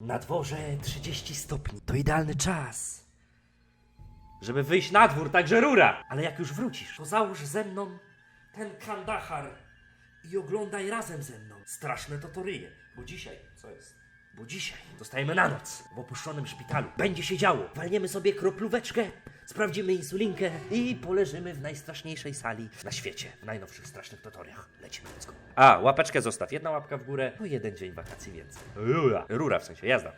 Na dworze 30 stopni. To idealny czas. Żeby wyjść na dwór, także rura. Ale jak już wrócisz, to załóż ze mną ten kandachar i oglądaj razem ze mną. Straszne to to ryje. Bo dzisiaj, co jest? Bo dzisiaj zostajemy na noc w opuszczonym szpitalu. Będzie się działo. Walniemy sobie kroplóweczkę, sprawdzimy insulinkę i poleżymy w najstraszniejszej sali na świecie. W najnowszych strasznych tutoriach. Lecimy, let's go. A, łapeczkę zostaw. Jedna łapka w górę, to jeden dzień wakacji więcej. Rura. Rura w sensie, jazda.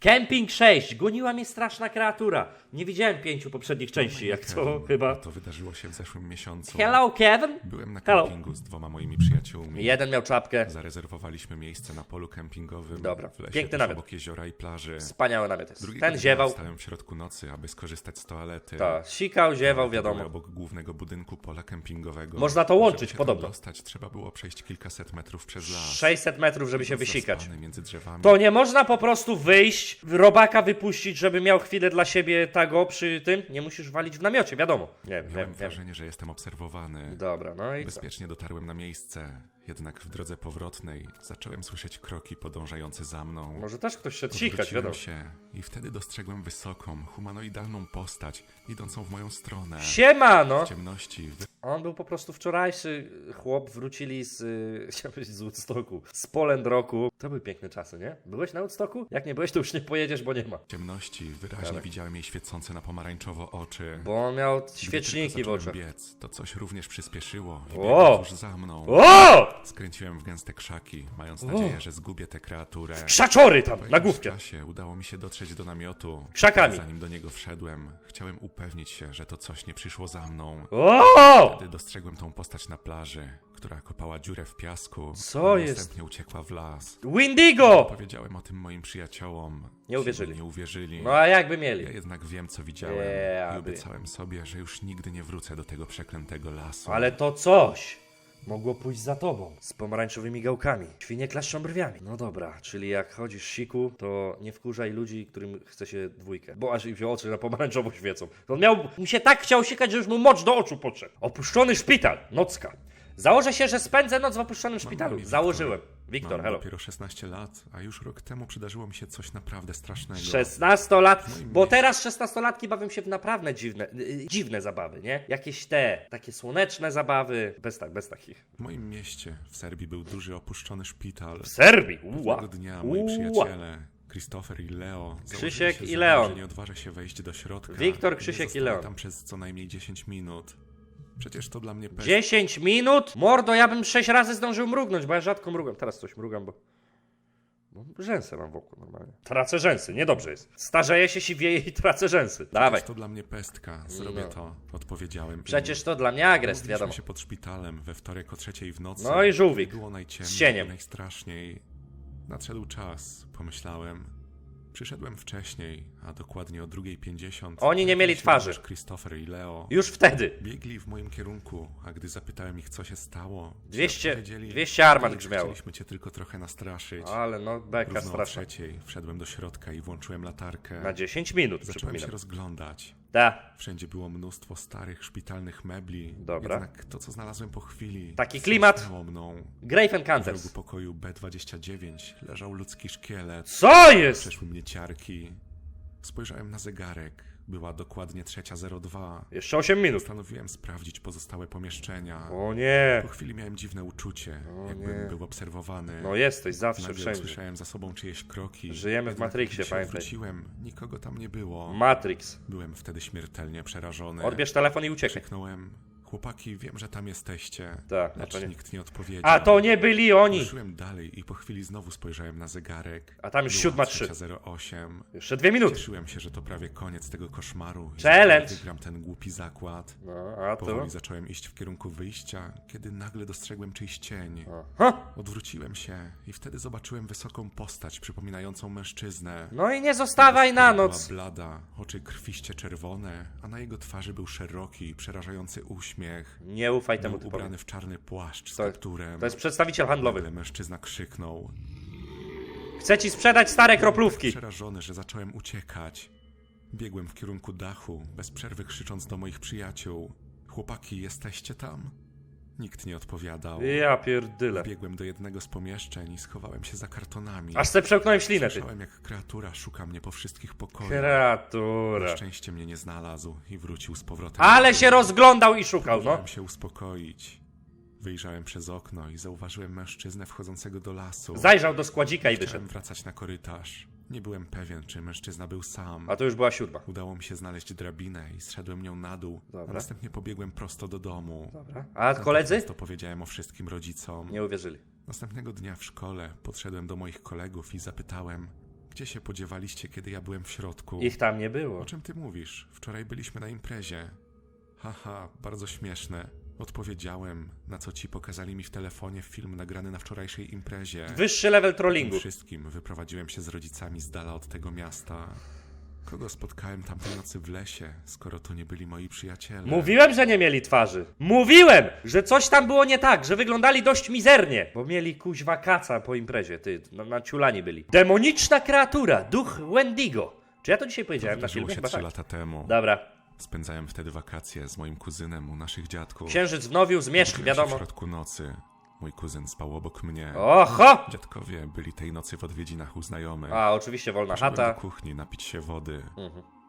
Camping 6. Goniła mnie straszna kreatura. Nie widziałem pięciu poprzednich części, jak to chyba. To wydarzyło się w zeszłym miesiącu. Hello, Kevin? Byłem na Hello. kempingu z dwoma moimi przyjaciółmi. Jeden miał czapkę. Zarezerwowaliśmy miejsce na polu kempingowym Dobra. w lesie Piękny tuż namiot. obok jeziora i plaży. Wspaniały namiot jest. Drugiego Ten dnia ziewał. Wstałem w środku nocy, aby skorzystać z toalety. Tak, sikał, ziewał, Były wiadomo. obok głównego budynku pola kempingowego. Można to łączyć, Żeby się podobno. Tam dostać, trzeba było przejść kilkaset metrów przez las. 600 metrów, żeby się wysikać. Zaspany między drzewami. To nie można po prostu wyjść, robaka wypuścić, żeby miał chwilę dla siebie tago przy tym. Nie musisz walić w namiocie, wiadomo. Nie wiem, Miałem wiem, wiem. wrażenie, że jestem obserwowany. Dobra, no i co? Bezpiecznie dotarłem na miejsce, jednak w drodze powrotnej zacząłem słyszeć kroki podążające za mną. Może też ktoś sikać, Odwróciłem wiadomo. się i wtedy dostrzegłem wysoką, humanoidalną postać idącą w moją stronę. Siemano! W ciemności wy... On był po prostu wczorajszy chłop, wrócili z, y, chciałem powiedzieć z Woodstocku, z Poland Roku. To były piękne czasy, nie? Byłeś na Woodstocku? Jak nie byłeś, to już nie pojedziesz, bo nie ma. w ciemności wyraźnie Dawaj. widziałem jej świecące na pomarańczowo oczy. Bo on miał świeczniki w oczach. biec, to coś również przyspieszyło i biegło za mną. O! Skręciłem w gęste krzaki, mając nadzieję, że zgubię tę kreaturę. Krzaczory tam, na główkę. czasie udało mi się dotrzeć do namiotu. Krzakami. Zanim do niego wszedłem, chciałem upewnić się, że to coś nie przyszło za mną. O! Wtedy dostrzegłem tą postać na plaży, która kopała dziurę w piasku. Co a jest? Następnie uciekła w las. Windigo! Powiedziałem o tym moim przyjaciołom. Nie uwierzyli. Ci Nie uwierzyli. No a jakby Ja mieli? jednak wiem, co widziałem. Nie, I aby. obiecałem sobie, że już nigdy nie wrócę do tego przeklętego lasu. Ale to coś mogło pójść za tobą. Z pomarańczowymi gałkami. Świnie klaszczą brwiami. No dobra, czyli jak chodzisz siku, to nie wkurzaj ludzi, którym chce się dwójkę. Bo aż im się oczy na pomarańczowo świecą. On miał, mu się tak chciał sikać, że już mu mocz do oczu podszedł. Opuszczony szpital. Nocka. Założę się, że spędzę noc w opuszczonym szpitalu. Założyłem. Wiktor. Mam hello. dopiero 16 lat, a już rok temu przydarzyło mi się coś naprawdę strasznego. 16 lat, bo teraz 16-latki bawią się w naprawdę dziwne, y, dziwne zabawy, nie? Jakieś te, takie słoneczne zabawy, bez tak, bez takich. W moim mieście, w Serbii, był duży opuszczony szpital. W Serbii, uła, Pewnego dnia moi uła. przyjaciele, Christopher i Leo, Krzysiek i Leon. że nie odważę się wejść do środka. Wiktor, Krzysiek i Leon. tam przez co najmniej 10 minut. Przecież to dla mnie pest. 10 minut? Mordo, ja bym 6 razy zdążył mrugnąć, bo ja rzadko mrugam. Teraz coś mrugam, bo... bo rzęsy mam wokół normalnie. Tracę rzęsy, niedobrze jest. Starzeję się, siwieję i tracę rzęsy. Dawaj. Przecież to dla mnie pestka. Zrobię No. to. Odpowiedziałem. Przecież to dla mnie agrest, Umówiliśmy wiadomo. się pod szpitalem we wtorek o trzeciej w nocy. No i żółwik. Było Z najciemniej cieniem. i najstraszniej. Nadszedł czas, pomyślałem. Przyszedłem wcześniej, a dokładnie o 2.50. Oni nie mieli twarzy. Christopher i Leo. Już wtedy. Biegli w moim kierunku, a gdy zapytałem ich, co się stało, ci 200 odpowiedzieli, 200 armat "Nic, grzmiało. Chcieliśmy cię tylko trochę nastraszyć. Ale no, beka straszna. trzeciej wszedłem do środka i włączyłem latarkę. Na 10 minut, Zacząłem się rozglądać. Da. Wszędzie było mnóstwo starych szpitalnych mebli. Dobra. Jednak to, co znalazłem po chwili, Taki klimat. mną. Grafe W rogu pokoju B29 leżał ludzki szkielet. Co jest? Przeszły mnie ciarki. Spojrzałem na zegarek. Była dokładnie trzecia 02. Jeszcze 8 minut. Postanowiłem sprawdzić pozostałe pomieszczenia. O nie. Po chwili miałem dziwne uczucie, O jakbym nie. był obserwowany. No jesteś zawsze Nagle wszędzie. usłyszałem za sobą czyjeś kroki. Żyjemy w Matrixie, pamiętaj. Wróciłem, nikogo tam nie było. Matrix. Byłem wtedy śmiertelnie przerażony. Odbierz telefon i uciekaj. Krzyknąłem. Chłopaki, wiem, że tam jesteście. Tak, a Lecz nie- nikt nie odpowiedział. A to nie byli oni. Ruszyłem dalej i po chwili znowu spojrzałem na zegarek. A tam już siódma trzy. 3.08. Jeszcze dwie minuty. Cieszyłem się, że to prawie koniec tego koszmaru. Challenge. Wygram ten głupi zakład. No, a to? Powoli zacząłem iść w kierunku wyjścia, kiedy nagle dostrzegłem czyjś cień. Ha! Odwróciłem się i wtedy zobaczyłem wysoką postać przypominającą mężczyznę. No i nie zostawaj na noc. Była blada, oczy krwiście czerwone, a na jego twarzy był szeroki, przerażający uśmiech. Nie ufaj temu typowi. ubrany w czarny płaszcz z To- kapturem. To jest przedstawiciel handlowy. Nagle mężczyzna krzyknął. Chce ci sprzedać stare kroplówki. Przerażony, że zacząłem uciekać. Biegłem w kierunku dachu, bez przerwy krzycząc do moich przyjaciół. Chłopaki, jesteście tam? Nikt nie odpowiadał. Ja pierdyle. Biegłem do jednego z pomieszczeń i schowałem się za kartonami. Aż se przełknąłem ślinę, ty. Słyszałem, jak kreatura szuka mnie po wszystkich pokojach. Kreatura. Na szczęście mnie nie znalazł i wrócił z powrotem. Ale się rozglądał i szukał, no. Próbowałem się uspokoić. Wyjrzałem przez okno i zauważyłem mężczyznę wchodzącego do lasu. Zajrzał do składzika i Chciałem wyszedł. wracać na korytarz. Nie byłem pewien, czy mężczyzna był sam. A to już była siódma. Udało mi się znaleźć drabinę i zszedłem nią na dół. Dobra. A następnie pobiegłem prosto do domu. Dobra. A koledzy? To powiedziałem o wszystkim rodzicom. Nie uwierzyli. Następnego dnia w szkole podszedłem do moich kolegów i zapytałem, gdzie się podziewaliście, kiedy ja byłem w środku. Ich tam nie było. O czym ty mówisz? Wczoraj byliśmy na imprezie. Haha, bardzo śmieszne. Odpowiedziałem, na co ci pokazali mi w telefonie film nagrany na wczorajszej imprezie. Wyższy level Tym trollingu. wszystkim wyprowadziłem się z rodzicami z dala od tego miasta. Kogo spotkałem tamtej nocy w lesie, skoro to nie byli moi przyjaciele? Mówiłem, że nie mieli twarzy. Mówiłem, że coś tam było nie tak, że wyglądali dość mizernie. Bo mieli kuźwa kaca po imprezie, ty, na, na ciulani byli. Demoniczna kreatura, duch Wendigo. Czy ja to dzisiaj powiedziałem na Wydarzyło filmie? się Chyba trzy tak. lata temu. Dobra. Spędzałem wtedy wakacje z moim kuzynem u naszych dziadków. Księżyc wnowił, zmierzch, wiadomo. w środku nocy. Mój kuzyn spał obok mnie. Oho! Dziadkowie byli tej nocy w odwiedzinach u znajomych. A, oczywiście wolna Poszedłem chata. do kuchni napić się wody.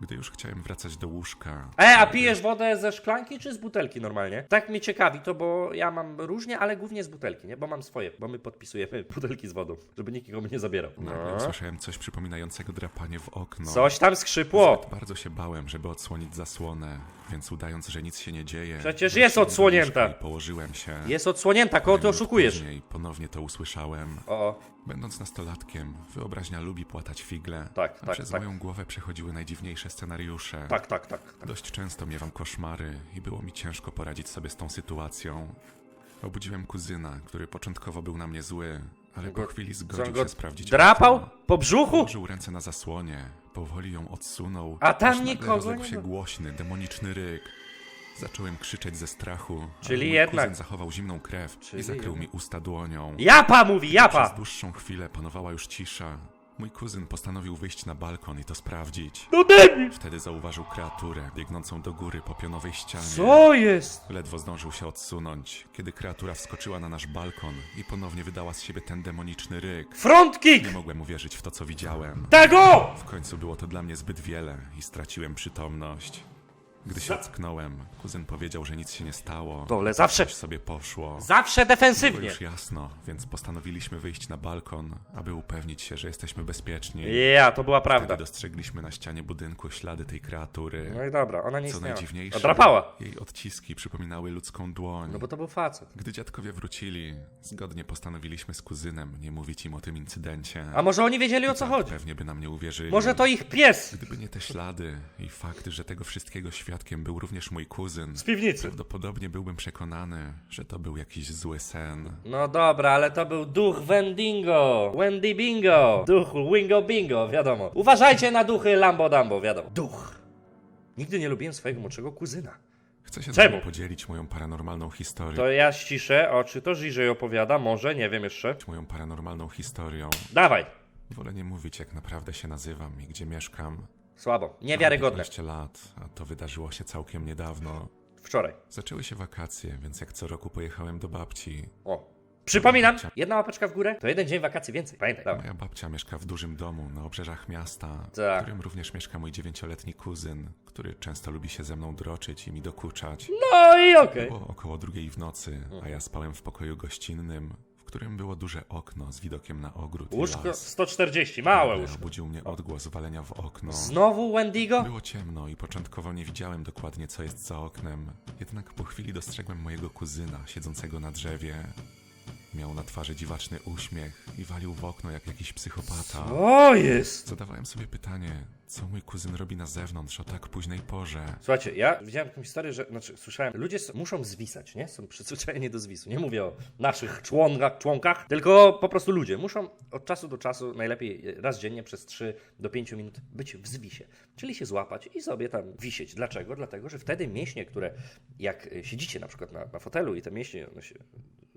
Gdy już chciałem wracać do łóżka. E, a pijesz wodę ze szklanki czy z butelki normalnie? Tak mnie ciekawi to, bo ja mam różnie, ale głównie z butelki, nie? Bo mam swoje, bo my podpisujemy butelki z wodą, żeby nikt nikomu nie zabierał. Nagle No. usłyszałem coś przypominającego drapanie w okno. Coś tam skrzypło. Bardzo się bałem, żeby odsłonić zasłonę, więc udając, że nic się nie dzieje. Przecież jest odsłonięta. I położyłem się. Jest odsłonięta, koło ty oszukujesz. Później ponownie to usłyszałem. O, o. Będąc nastolatkiem, wyobraźnia lubi płatać figle. Tak, a tak, przez tak. moją głowę przechodziły najdziwniejsze scenariusze. Tak, tak, tak. tak. Dość często miewam koszmary i było mi ciężko poradzić sobie z tą sytuacją. Obudziłem kuzyna, który początkowo był na mnie zły, ale po chwili zgodził go się sprawdzić. drapał? Po brzuchu? Położył ręce na zasłonie, powoli ją odsunął. A tam nikogo rozległ nie się ma. głośny, demoniczny ryk. Zacząłem krzyczeć ze strachu. Czyli mój jednak- Kuzyn zachował zimną krew Czyli i zakrył jednak- mi usta dłonią. Japa mówi, Przez japa! dłuższą chwilę panowała już cisza. Mój kuzyn postanowił wyjść na balkon i to sprawdzić. No debil! Wtedy zauważył kreaturę biegnącą do góry po pionowej ścianie. Co jest? Ledwo zdążył się odsunąć, kiedy kreatura wskoczyła na nasz balkon i ponownie wydała z siebie ten demoniczny ryk. Front kick! Nie mogłem uwierzyć w to, co widziałem. Tego! W końcu było to dla mnie zbyt wiele i straciłem przytomność. Gdy się ocknąłem, kuzyn powiedział, że nic się nie stało. Dole, zawsze, Coś sobie poszło. zawsze Było defensywnie. już jasno, więc postanowiliśmy wyjść na balkon, aby upewnić się, że jesteśmy bezpieczni. Ja, to była Wtedy prawda. dostrzegliśmy na ścianie budynku ślady tej kreatury. No i dobra, ona nie Co istniała. najdziwniejsze, Odrapała. jej odciski przypominały ludzką dłoń. No bo to był facet. Gdy dziadkowie wrócili, zgodnie postanowiliśmy z kuzynem nie mówić im o tym incydencie. A może oni wiedzieli o co Tak, chodzi? Pewnie by nam nie uwierzyli. Może to ich pies Gdyby nie te ślady i fakt, że tego wszystkiego świadkiem był również mój kuzyn, z piwnicy. prawdopodobnie byłbym przekonany, że to był jakiś zły sen. No dobra, ale to był duch Wendingo. Wendy Bingo. Duch Wingo Bingo, wiadomo. Uważajcie na duchy Lambo Dumbo, wiadomo. Duch. Nigdy nie lubiłem swojego młodszego kuzyna. Chcę się z Czemu? wami podzielić moją paranormalną historią. To ja ściszę oczy, to Żyżej opowiada, może, nie wiem jeszcze. Moją paranormalną historią. Dawaj. Wolę nie mówić, jak naprawdę się nazywam i gdzie mieszkam. Słabo, niewiarygodne. 15 lat, a to wydarzyło się całkiem niedawno. Wczoraj. Zaczęły się wakacje, więc jak co roku pojechałem do babci. O. Przypominam, jedna łapeczka w górę, to jeden dzień wakacji więcej. Pamiętaj. Dawaj. Moja babcia mieszka w dużym domu na obrzeżach miasta, Tak. w którym również mieszka mój dziewięcioletni kuzyn, który często lubi się ze mną droczyć i mi dokuczać. No i okej. Było około drugiej w nocy, a ja spałem w pokoju gościnnym, którym było duże okno z widokiem na ogród Łóżko i las. 140, małe Nagle łóżko. Obudził mnie odgłos walenia w okno. Znowu Wendigo? Było ciemno i początkowo nie widziałem dokładnie, co jest za oknem. Jednak po chwili dostrzegłem mojego kuzyna, siedzącego na drzewie. Miał na twarzy dziwaczny uśmiech i walił w okno jak jakiś psychopata. O jest! Zadawałem sobie pytanie, co mój kuzyn robi na zewnątrz o tak późnej porze. Słuchajcie, ja widziałem taką historię, że, znaczy słyszałem, ludzie muszą zwisać, nie? Są przyzwyczajeni do zwisu. Nie mówię o naszych członkach, członkach, tylko po prostu ludzie muszą od czasu do czasu, najlepiej raz dziennie przez 3 do 5 minut być w zwisie. Czyli się złapać i sobie tam wisieć. Dlaczego? Dlatego, że wtedy mięśnie, które jak y, siedzicie na przykład na, na fotelu i te mięśnie one się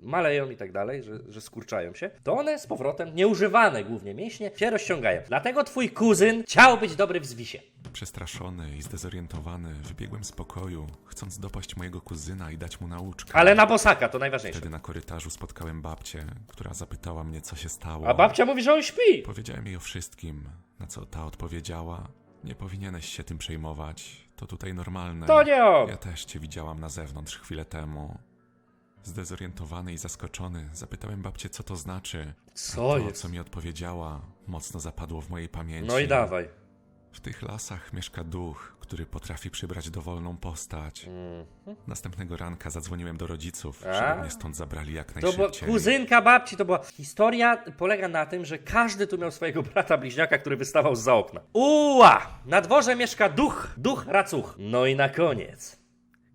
maleją i tak dalej, że, że skurczają się, to one z powrotem, nieużywane głównie mięśnie, się rozciągają. Dlatego twój kuzyn chciał być dobry w zwisie. Przestraszony i zdezorientowany wybiegłem z pokoju, chcąc dopaść mojego kuzyna i dać mu nauczkę. Ale na bosaka, to najważniejsze. Wtedy na korytarzu spotkałem babcię, która zapytała mnie, co się stało. A babcia mówi, że on śpi. Powiedziałem jej o wszystkim, na co ta odpowiedziała: Nie powinieneś się tym przejmować. To tutaj normalne. To nie on. Ja też cię widziałam na zewnątrz chwilę temu. Zdezorientowany i zaskoczony, zapytałem babcię, co to znaczy. Co To, jest? co mi odpowiedziała, mocno zapadło w mojej pamięci. No i dawaj. W tych lasach mieszka duch, który potrafi przybrać dowolną postać. Następnego ranka zadzwoniłem do rodziców. A? żeby mnie stąd zabrali jak To była najszybciej. kuzynka babci, to była. Historia polega na tym, że każdy tu miał swojego brata bliźniaka, który wystawał z za okna. Uła! Na dworze mieszka duch, duch racuch. No i na koniec.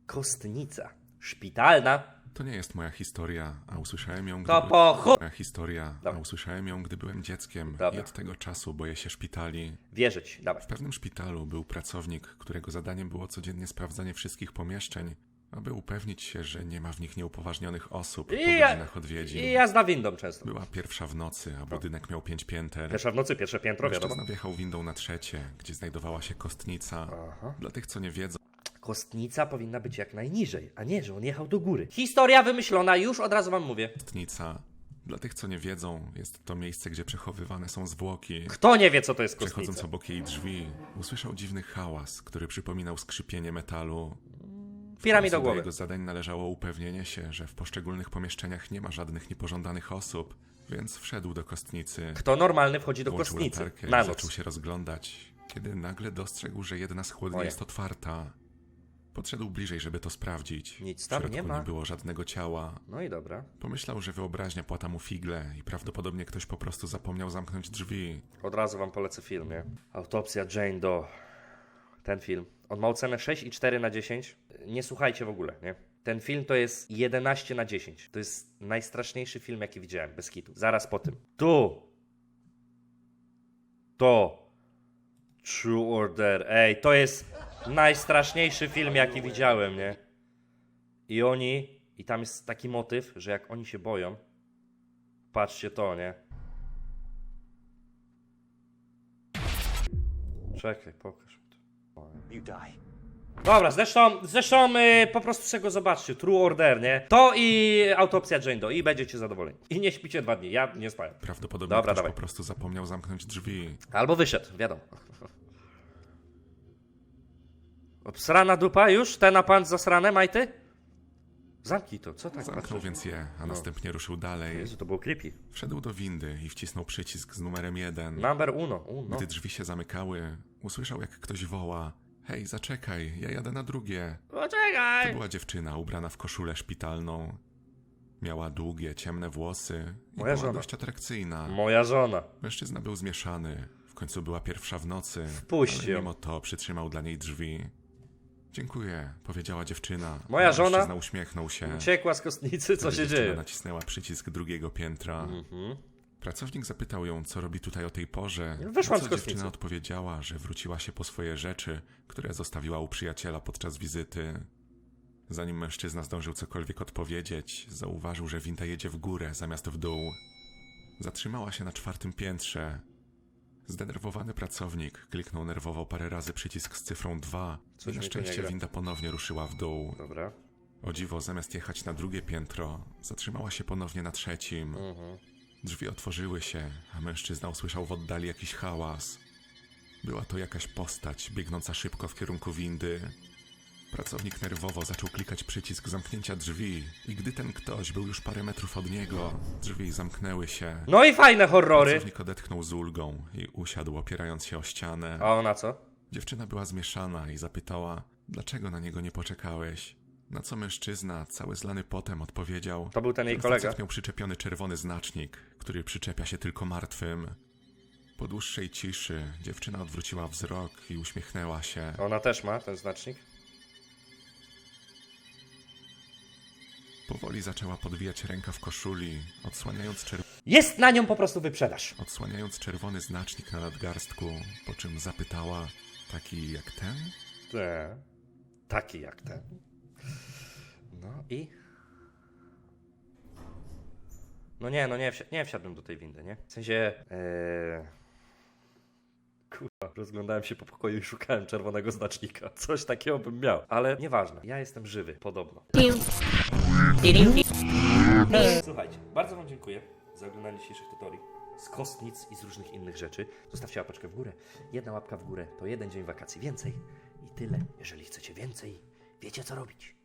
Kostnica. Szpitalna. To nie jest moja historia, a usłyszałem ją, gdy... To po chu... Moja historia, Dobra. a usłyszałem ją, gdy byłem dzieckiem Dobra. i od tego czasu boję się szpitali. Wierzyć, dawaj. W pewnym szpitalu był pracownik, którego zadaniem było codziennie sprawdzanie wszystkich pomieszczeń, aby upewnić się, że nie ma w nich nieupoważnionych osób po I ja- godzinach odwiedzin. I jazda windą często. Była pierwsza w nocy, a budynek miał pięć pięter. Pierwsza w nocy, pierwsze piętro, wiadomo. Mężczyzna wjechał windą na trzecie, gdzie znajdowała się kostnica. Dla tych, co nie wiedzą, Kostnica powinna być jak najniżej, a nie, że on jechał do góry. Historia wymyślona, już od razu wam mówię. kostnica... Dla tych, co nie wiedzą, jest to miejsce, gdzie przechowywane są zwłoki. Kto nie wie, co to jest Przechodząc kostnica? obok jej drzwi, usłyszał dziwny hałas, który przypominał skrzypienie metalu. Piramid do Do głowy. jego zadań należało upewnienie się, że w poszczególnych pomieszczeniach nie ma żadnych niepożądanych osób, więc wszedł do kostnicy. Kto normalny wchodzi do kostnicy? latarkę Na i noc. zaczął się rozglądać, kiedy nagle dostrzegł, że jedna z chłodni Oje. jest otwarta. Podszedł bliżej, żeby to sprawdzić. Nic tam nie ma. było żadnego ciała. No i dobra. Pomyślał, że wyobraźnia płata mu figle i prawdopodobnie ktoś po prostu zapomniał zamknąć drzwi. Od razu wam polecę film, nie? Autopsja Jane Doe. Ten film. On ma ocenę 6,4 na 10. Nie słuchajcie w ogóle, nie? Ten film to jest 11 na 10. To jest najstraszniejszy film, jaki widziałem, bez kitu. Zaraz po tym. Tu. To. True Order. Ej, to jest najstraszniejszy film, jaki widziałem, nie? I oni, i tam jest taki motyw, że jak oni się boją, patrzcie to, nie? Czekaj, pokaż. mi to. You die. Dobra, zresztą, zresztą y, po prostu sobie go zobaczcie. True Order, nie? To i autopsja Jane Doe i będziecie zadowoleni. I nie śpicie dwa dni, ja nie spałem. Prawdopodobnie Dobra, ktoś dawaj. po prostu zapomniał zamknąć drzwi. Albo wyszedł, wiadomo. Obsrana dupa już? Ten na pan zasrane, majty? Zamknij to, co tak Zamknął patrzysz? więc je, a następnie ruszył dalej. Jezu, to było creepy. Wszedł do windy i wcisnął przycisk z numerem jeden. Number uno, uno. Gdy drzwi się zamykały, usłyszał jak ktoś woła: Hej, zaczekaj, ja jadę na drugie. To Poczekaj! była dziewczyna ubrana w koszulę szpitalną. Miała długie, ciemne włosy i Moja była żona. dość atrakcyjna. Moja żona. Mężczyzna był zmieszany. W końcu była pierwsza w nocy. Wpuść ale ją. mimo to przytrzymał dla niej drzwi. Dziękuję, powiedziała dziewczyna. Moja żona? Uśmiechnął się. Uciekła z kostnicy, co się dzieje? nacisnęła przycisk drugiego piętra. Mhm. Pracownik zapytał ją, co robi tutaj o tej porze. Wyszłam na z co kostnicy. dziewczyna odpowiedziała, że wróciła się po swoje rzeczy, które zostawiła u przyjaciela podczas wizyty. Zanim mężczyzna zdążył cokolwiek odpowiedzieć, zauważył, że winda jedzie w górę zamiast w dół. Zatrzymała się na czwartym piętrze. Zdenerwowany pracownik kliknął nerwowo parę razy przycisk z cyfrą 2 Coś i na szczęście winda ponownie ruszyła w dół. Dobra. O dziwo, zamiast jechać na drugie piętro, zatrzymała się ponownie na trzecim. Drzwi otworzyły się, a mężczyzna usłyszał w oddali jakiś hałas. Była to jakaś postać biegnąca szybko w kierunku windy. Pracownik nerwowo zaczął klikać przycisk zamknięcia drzwi i gdy ten ktoś był już parę metrów od niego, drzwi zamknęły się. No i fajne horrory. Pracownik odetchnął z ulgą i usiadł opierając się o ścianę. A ona co? Dziewczyna była zmieszana i zapytała, dlaczego na niego nie poczekałeś? Na co mężczyzna, cały zlany potem, odpowiedział: To był ten jej kolega. miał przyczepiony czerwony znacznik, który przyczepia się tylko martwym. Po dłuższej ciszy dziewczyna odwróciła wzrok i uśmiechnęła się. Ona też ma ten znacznik. Powoli zaczęła podwijać ręka w koszuli, odsłaniając, czer- Jest na nią po prostu wyprzedaż. odsłaniając czerwony znacznik na nadgarstku, po czym zapytała: Taki jak ten? Te. Taki jak ten. No i. No nie, no nie, wsi- nie wsiadłem do tej windy, nie? W sensie. Ee... Kurwa, rozglądałem się po pokoju i szukałem czerwonego znacznika. Coś takiego bym miał, ale nieważne. Ja jestem żywy, podobno. Słuchajcie, bardzo Wam dziękuję za oglądanie dzisiejszych tutoriali z kostnic i z różnych innych rzeczy. Zostawcie łapeczkę w górę. Jedna łapka w górę to jeden dzień wakacji więcej. I tyle. Jeżeli chcecie więcej, wiecie co robić.